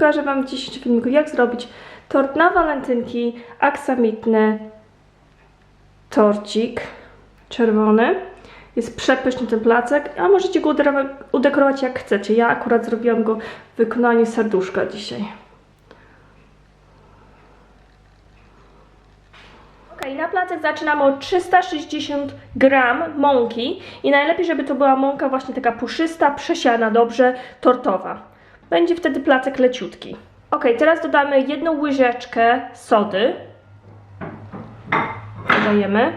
pokażę Wam w dzisiejszym filmiku, jak zrobić tort na walentynki, aksamitny torcik czerwony. Jest przepyszny ten placek, a możecie go udekorować jak chcecie. Ja akurat zrobiłam go w wykonaniu serduszka dzisiaj. Ok, na placek zaczynamy od 360 gram mąki i najlepiej, żeby to była mąka właśnie taka puszysta, przesiana dobrze, tortowa. Będzie wtedy placek leciutki. Ok, teraz dodamy jedną łyżeczkę sody. Dodajemy.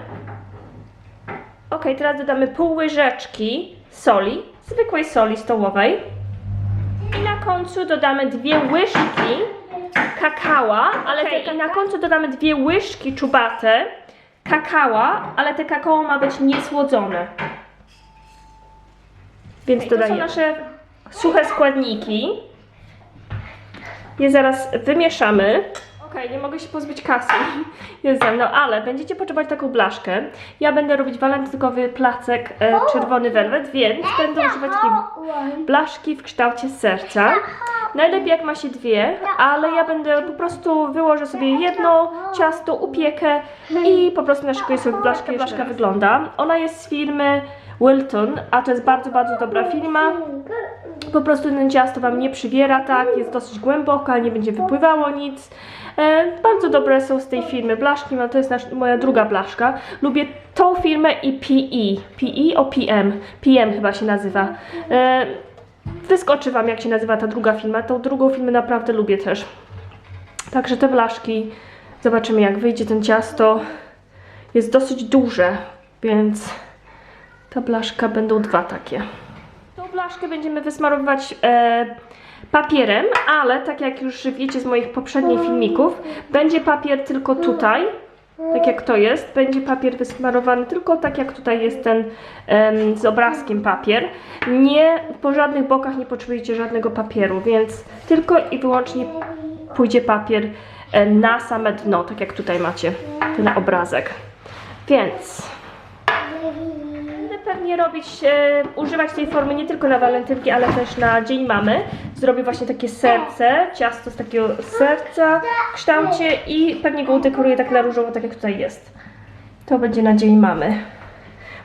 Ok, teraz dodamy pół łyżeczki soli, zwykłej soli stołowej. I na końcu dodamy dwie łyżki kakała, ale te, i na końcu dodamy dwie łyżki czubate kakała, ale te kakao ma być niesłodzone. Więc dodajemy. To są nasze suche składniki. Je zaraz wymieszamy. Okej, nie mogę się pozbyć kasy. Jest ze mną, ale będziecie potrzebować taką blaszkę. Ja będę robić walentynkowy placek e, czerwony welwet, więc będę używać takiej blaszki w kształcie serca. Najlepiej jak ma się dwie, ale ja będę po prostu wyłożę sobie jedno ciasto, upiekę i po prostu naszykuję sobie blaszkę. Jak blaszka wygląda. Ona jest z firmy Wilton, a to jest bardzo, bardzo dobra firma. Po prostu ten ciasto Wam nie przywiera, tak, jest dosyć głęboka, nie będzie wypływało nic. E, bardzo dobre są z tej firmy blaszki, no to jest nasz, moja druga blaszka. Lubię tą firmę i PE, PE o PM, PM chyba się nazywa. E, wyskoczy Wam jak się nazywa ta druga firma, tą drugą firmę naprawdę lubię też. Także te blaszki, zobaczymy jak wyjdzie ten ciasto. Jest dosyć duże, więc ta blaszka będą dwa takie. Tą blaszkę będziemy wysmarowywać e, papierem, ale tak jak już wiecie z moich poprzednich filmików, będzie papier tylko tutaj, tak jak to jest, będzie papier wysmarowany tylko tak jak tutaj jest ten em, z obrazkiem papier. Nie, po żadnych bokach nie potrzebujecie żadnego papieru, więc tylko i wyłącznie pójdzie papier e, na same dno, tak jak tutaj macie ten obrazek. Więc Pewnie robić, e, używać tej formy nie tylko na walentynki, ale też na Dzień Mamy. Zrobię właśnie takie serce, ciasto z takiego serca w kształcie i pewnie go udekoruję tak na różowo, tak jak tutaj jest. To będzie na Dzień Mamy.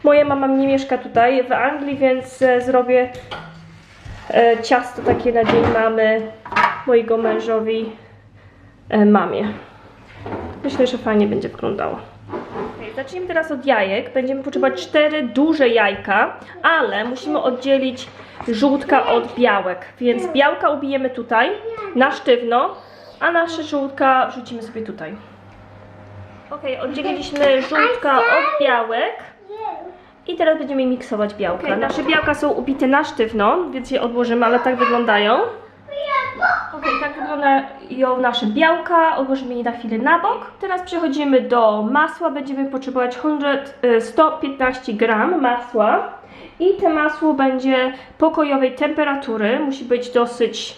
Moja mama nie mieszka tutaj w Anglii, więc e, zrobię e, ciasto takie na Dzień Mamy mojego mężowi, e, mamie. Myślę, że fajnie będzie wyglądało. Okej, Zacznijmy teraz od jajek. Będziemy potrzebować cztery duże jajka, ale musimy oddzielić żółtka od białek. Więc białka ubijemy tutaj na sztywno, a nasze żółtka wrzucimy sobie tutaj. Ok, oddzieliliśmy żółtka od białek. I teraz będziemy miksować białka. Nasze białka są ubite na sztywno, więc je odłożymy, ale tak wyglądają. Ok, tak wyglądają nasze białka. Odłożymy je na chwilę na bok. Teraz przechodzimy do masła. Będziemy potrzebować 100, y, 115 gram masła. I to masło będzie pokojowej temperatury. Musi być dosyć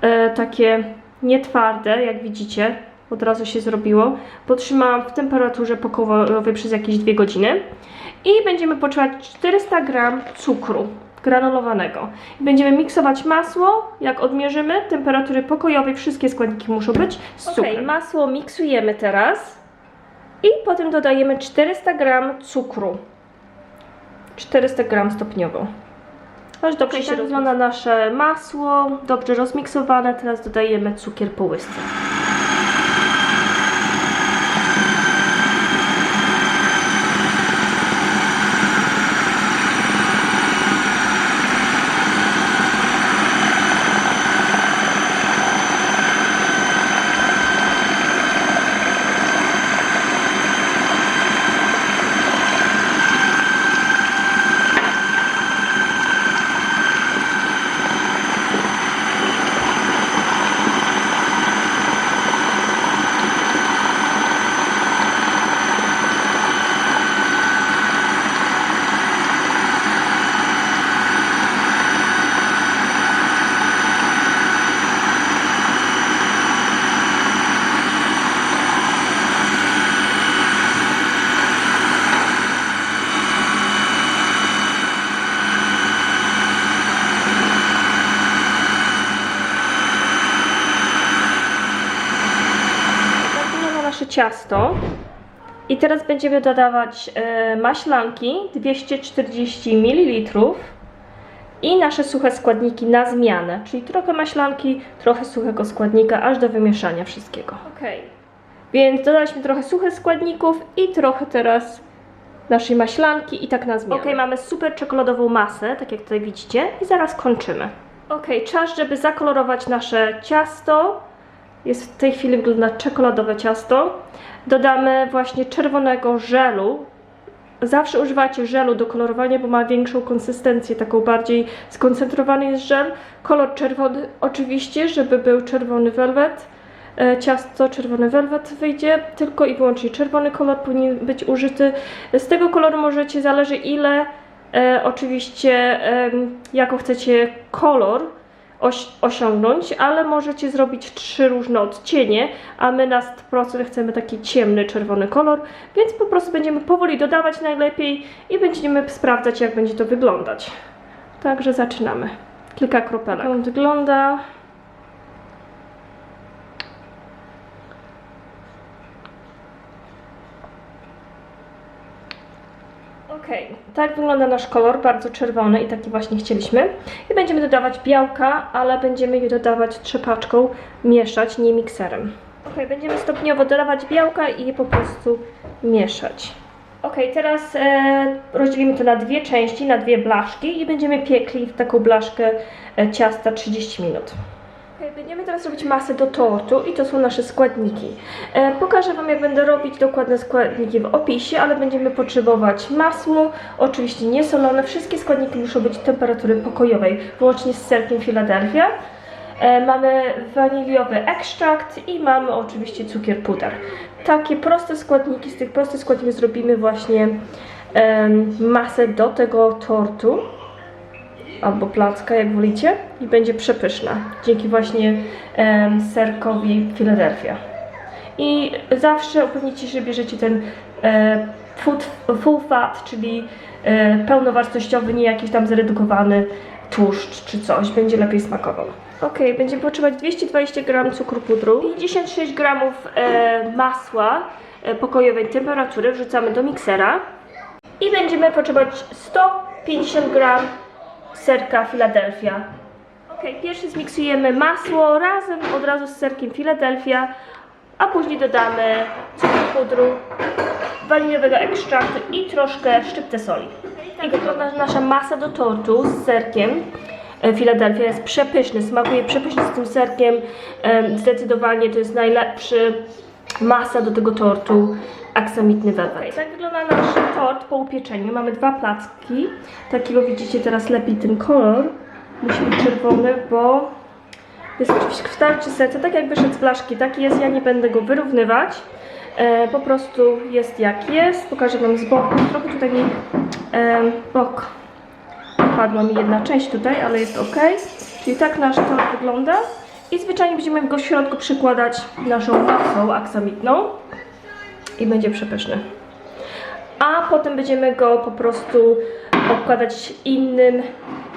e, takie nietwarde, jak widzicie. Od razu się zrobiło. Potrzymałam w temperaturze pokojowej przez jakieś 2 godziny. I będziemy potrzebować 400 gram cukru granulowanego. Będziemy miksować masło, jak odmierzymy temperatury pokojowej, wszystkie składniki muszą być z cukrem. masło miksujemy teraz i potem dodajemy 400 gram cukru. 400 gram stopniowo. Aż dobrze się wygląda nasze masło, dobrze rozmiksowane. Teraz dodajemy cukier po łysce. Ciasto. I teraz będziemy dodawać e, maślanki 240 ml i nasze suche składniki na zmianę, czyli trochę maślanki, trochę suchego składnika, aż do wymieszania wszystkiego. Ok, więc dodaliśmy trochę suchych składników i trochę teraz naszej maślanki i tak na zmianę. Ok, mamy super czekoladową masę, tak jak tutaj widzicie i zaraz kończymy. Ok, czas, żeby zakolorować nasze ciasto. Jest w tej chwili wygląda czekoladowe ciasto. Dodamy właśnie czerwonego żelu. Zawsze używacie żelu do kolorowania, bo ma większą konsystencję, taką bardziej skoncentrowany jest żel. Kolor czerwony oczywiście, żeby był czerwony welwet. E, Ciasto czerwony welwet wyjdzie, tylko i wyłącznie czerwony kolor powinien być użyty. Z tego koloru możecie, zależy ile e, oczywiście em, jaką chcecie kolor osiągnąć, ale możecie zrobić trzy różne odcienie, a my na 100% chcemy taki ciemny czerwony kolor, więc po prostu będziemy powoli dodawać najlepiej i będziemy sprawdzać jak będzie to wyglądać. Także zaczynamy. Kilka kropelek. Wygląda. Ok, tak wygląda nasz kolor, bardzo czerwony i taki właśnie chcieliśmy. I będziemy dodawać białka, ale będziemy je dodawać trzepaczką, mieszać, nie mikserem. Ok, będziemy stopniowo dodawać białka i je po prostu mieszać. Ok, teraz e, rozdzielimy to na dwie części, na dwie blaszki i będziemy piekli w taką blaszkę e, ciasta 30 minut. Okej, Będziemy teraz robić masę do tortu i to są nasze składniki. E, pokażę Wam jak będę robić dokładne składniki w opisie, ale będziemy potrzebować masło, oczywiście niesolone, wszystkie składniki muszą być temperatury pokojowej, wyłącznie z serkiem Philadelphia. E, mamy waniliowy ekstrakt i mamy oczywiście cukier puder. Takie proste składniki, z tych prostych składników zrobimy właśnie masę do tego tortu albo placka, jak wolicie, i będzie przepyszna dzięki właśnie em, serkowi Philadelphia. I zawsze upewnijcie się, że bierzecie ten e, food, full fat, czyli e, pełnowartościowy, nie jakiś tam zredukowany tłuszcz czy coś, będzie lepiej smakował. Ok, będziemy potrzebować 220 g cukru pudru, 56 g e, masła e, pokojowej temperatury, wrzucamy do miksera i będziemy potrzebować 150 g serka Philadelphia. Ok, pierwszy zmiksujemy masło razem od razu z serkiem Philadelphia, a później dodamy cukier pudru, waniliowego ekstraktu i troszkę szczyptę soli. I wygląda nasza masa do tortu z serkiem. e, Philadelphia jest przepyszny, smakuje przepysznie z tym serkiem. Em, Zdecydowanie to jest najlepszy masa do tego tortu aksamitny welwet. Tak wygląda nasz tort po upieczeniu. Mamy dwa placki. Takiego widzicie teraz lepiej ten kolor. Musi być czerwony, bo jest oczywiście kształcie serca, tak jak wyszedł z blaszki, tak jest, ja nie będę go wyrównywać. E, po prostu jest jak jest. Pokażę Wam z boku. Trochę tutaj mi e, bok padła mi jedna część tutaj, ale jest ok. Czyli tak nasz tort wygląda. I zwyczajnie będziemy go w środku przykładać naszą masą aksamitną i będzie przepyszny. A potem będziemy go po prostu obkładać innym,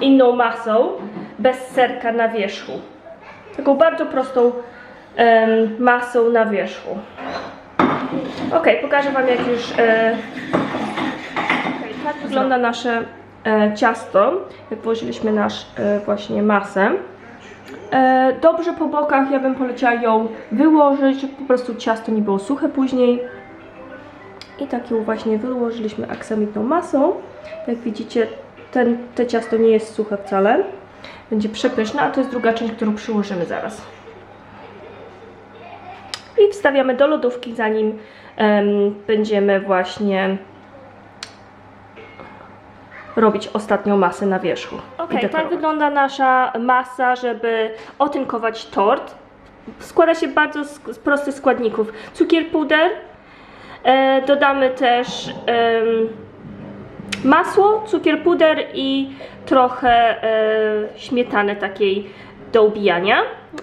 inną masą bez serka na wierzchu. Taką bardzo prostą em, masą na wierzchu. Ok, pokażę Wam jak już. E, okej, tak wygląda nasze e, ciasto, jak włożyliśmy nasz e, właśnie masę. E, dobrze po bokach, ja bym poleciała ją wyłożyć, żeby po prostu ciasto nie było suche później. I tak ją właśnie wyłożyliśmy aksamitną masą. Jak widzicie, ten, te ciasto nie jest suche wcale. Będzie przepyszne, a to jest druga część, którą przyłożymy zaraz. I wstawiamy do lodówki, zanim em, będziemy właśnie robić ostatnią masę na wierzchu. Ok, tak wygląda nasza masa, żeby otynkować tort. Składa się bardzo z, prostych składników. Cukier puder, dodamy też masło, cukier puder i trochę e, śmietany takiej do ubijania.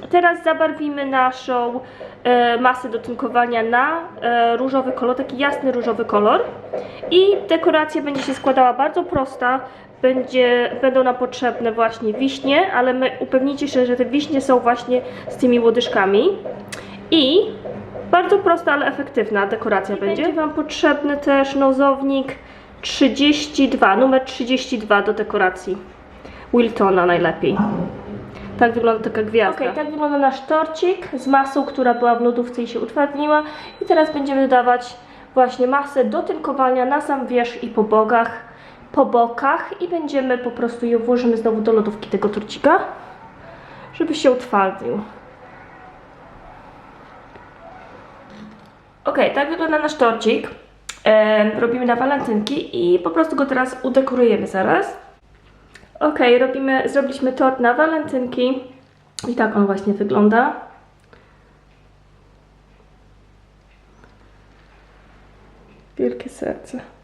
Teraz zabarwimy naszą e, masę do tynkowania na e, różowy kolor, taki jasny różowy kolor. I dekoracja będzie się składała bardzo prosta. Będzie, będą nam potrzebne właśnie wiśnie, ale my upewnijcie się, że te wiśnie są właśnie z tymi łodyżkami. I Bardzo prosta, ale efektywna dekoracja będzie. Będzie Wam potrzebny też nozownik 32, numer 32 do dekoracji. Wiltona najlepiej. Tak wygląda taka gwiazda. Ok, tak wygląda nasz torcik z masą, która była w lodówce i się utwardniła. I teraz będziemy dodawać właśnie masę do tynkowania na sam wierzch i po bokach, po bokach i będziemy po prostu ją włożymy znowu do lodówki tego torcika, żeby się utwardził. Ok, tak wygląda nasz torcik. Em, robimy na walentynki i po prostu go teraz udekorujemy zaraz. Ok, robimy, zrobiliśmy tort na walentynki i tak on właśnie wygląda. Wielkie serce.